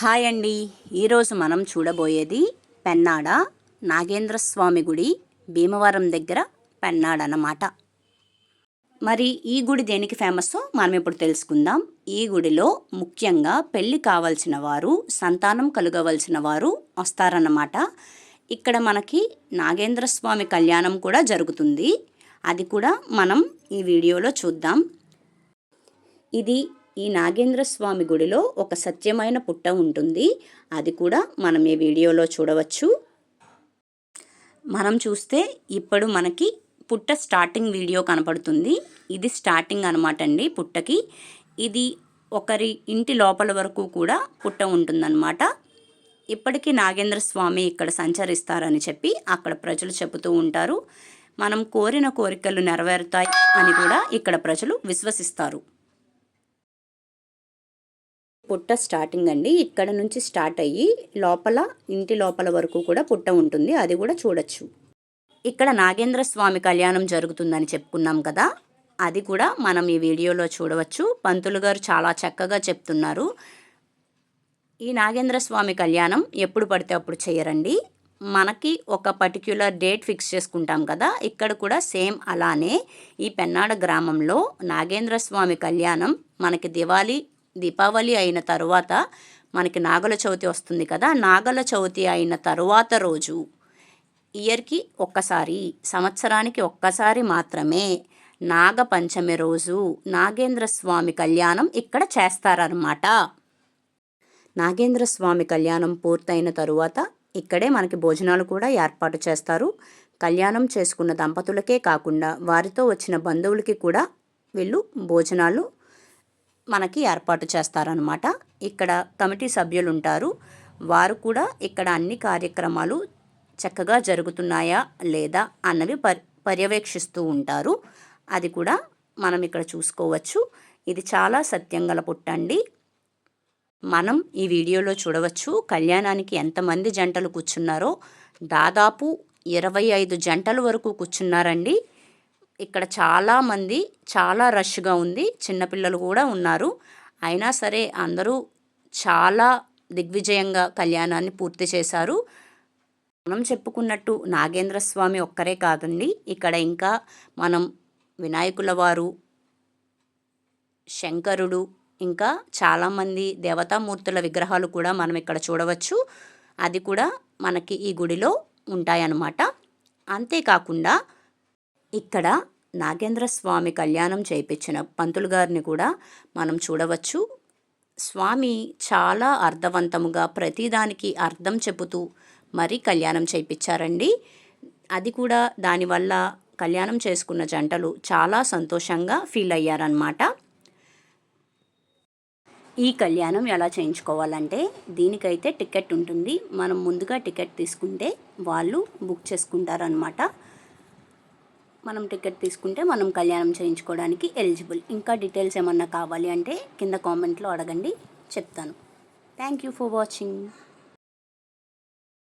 Hi అండి. ఈరోజు మనం చూడబోయేది పెన్నాడ నాగేంద్ర స్వామి గుడి భీమవరం దగ్గర పెన్నాడ అన్నమాట. మరి ఈ గుడి దేనికి ఫేమస్సో మనం ఇప్పుడు తెలుసుకుందాం. ఈ గుడిలో ముఖ్యంగా పెళ్ళి కావలసిన వారు సంతానం కలుగవలసిన వారు వస్తారన్నమాట. ఇక్కడ మనకి నాగేంద్ర స్వామి కళ్యాణం కూడా జరుగుతుంది. అది కూడా మనం ఈ వీడియోలో చూద్దాం. ఇది ఈ నాగేంద్ర స్వామి గుడిలో ఒక సత్యమైన పుట్ట ఉంటుంది. అది కూడా మనం ఈ వీడియోలో చూడవచ్చు. మనం చూస్తే ఇప్పుడు మనకి పుట్ట స్టార్టింగ్ వీడియో కనపడుతుంది. ఇది స్టార్టింగ్ అనమాట అండి పుట్టకి. ఇది ఒకరి ఇంటి లోపల వరకు కూడా పుట్ట ఉంటుందన్నమాట. ఇప్పటికీ నాగేంద్ర స్వామి ఇక్కడ సంచరిస్తారని చెప్పి అక్కడ ప్రజలు చెబుతూ ఉంటారు. మనం కోరిన కోరికలు నెరవేరుతాయి అని కూడా ఇక్కడ ప్రజలు విశ్వసిస్తారు. పుట్ట స్టార్టింగ్ అండి. ఇక్కడ నుంచి స్టార్ట్ అయ్యి లోపల ఇంటి లోపల వరకు కూడా పుట్ట ఉంటుంది. అది కూడా చూడొచ్చు. ఇక్కడ నాగేంద్ర స్వామి కళ్యాణం జరుగుతుందని చెప్పుకున్నాం కదా. అది కూడా మనం ఈ వీడియోలో చూడవచ్చు. పంతులు గారు చాలా చక్కగా చెప్తున్నారు. ఈ నాగేంద్ర స్వామి కళ్యాణం ఎప్పుడు పడితే అప్పుడు చేయరండి. మనకి ఒక పర్టిక్యులర్ డేట్ ఫిక్స్ చేసుకుంటాం కదా. ఇక్కడ కూడా సేమ్ అలానే ఈ పెన్నాడ గ్రామంలో నాగేంద్ర స్వామి కళ్యాణం మనకి దివాళీ దీపావళి అయిన తరువాత మనకి నాగల చవితి వస్తుంది కదా నాగల చవితి అయిన తరువాత రోజు ఇయర్కి ఒక్కసారి సంవత్సరానికి ఒక్కసారి మాత్రమే నాగ పంచమి రోజు నాగేంద్ర స్వామి కళ్యాణం ఇక్కడ చేస్తారనమాట నాగేంద్ర స్వామి కళ్యాణం పూర్తయిన తరువాత ఇక్కడే మనకి భోజనాలు కూడా ఏర్పాటు చేస్తారు. కళ్యాణం చేసుకున్న దంపతులకే కాకుండా వారితో వచ్చిన బంధువులకి కూడా వీళ్ళు భోజనాలు మనకి ఏర్పాటు చేస్తారనమాట ఇక్కడ కమిటీ సభ్యులు ఉంటారు వారు కూడా ఇక్కడ అన్ని కార్యక్రమాలు చక్కగా జరుగుతున్నాయా లేదా అన్నవి పర్యవేక్షిస్తూ ఉంటారు. అది కూడా మనం ఇక్కడ చూసుకోవచ్చు. ఇది చాలా సత్యంగల పుట్టండి. మనం ఈ వీడియోలో చూడవచ్చు కళ్యాణానికి ఎంతమంది జంటలు కూర్చున్నారో. దాదాపు ఇరవై ఐదు జంటల వరకు కూర్చున్నారండి. ఇక్కడ చాలామంది చాలా రష్గా ఉంది. చిన్నపిల్లలు కూడా ఉన్నారు. అయినా సరే అందరూ చాలా దిగ్విజయంగా కళ్యాణాన్ని పూర్తి చేశారు. మనం చెప్పుకున్నట్టు నాగేంద్ర స్వామి ఒక్కరే కాదండి. ఇక్కడ ఇంకా మనం వినాయకుల వారు శంకరుడు ఇంకా చాలామంది దేవతామూర్తుల విగ్రహాలు కూడా మనం ఇక్కడ చూడవచ్చు. అది కూడా మనకి ఈ గుడిలో ఉంటాయన్నమాట. అంతేకాకుండా ఇక్కడ నాగేంద్ర స్వామి కళ్యాణం చేయించిన పంతులు గారిని కూడా మనం చూడవచ్చు. స్వామి చాలా అర్థవంతముగా ప్రతిదానికి అర్థం చెబుతూ మరీ కళ్యాణం చేయించారండి అది కూడా దానివల్ల కళ్యాణం చేసుకున్న జంటలు చాలా సంతోషంగా ఫీల్ అయ్యారనమాట ఈ కళ్యాణం ఎలా చేయించుకోవాలంటే దీనికైతే టికెట్ ఉంటుంది. మనం ముందుగా టికెట్ తీసుకుంటే వాళ్ళు బుక్ చేసుకుంటారనమాట మనం టికెట్ తీసుకుంటే మనం కళ్యాణం చేయించుకోవడానికి ఎలిజిబుల్. ఇంకా డీటెయిల్స్ ఏమన్నా కావాలి అంటే కింద కామెంట్లో అడగండి. చెప్తాను. Thank you for watching.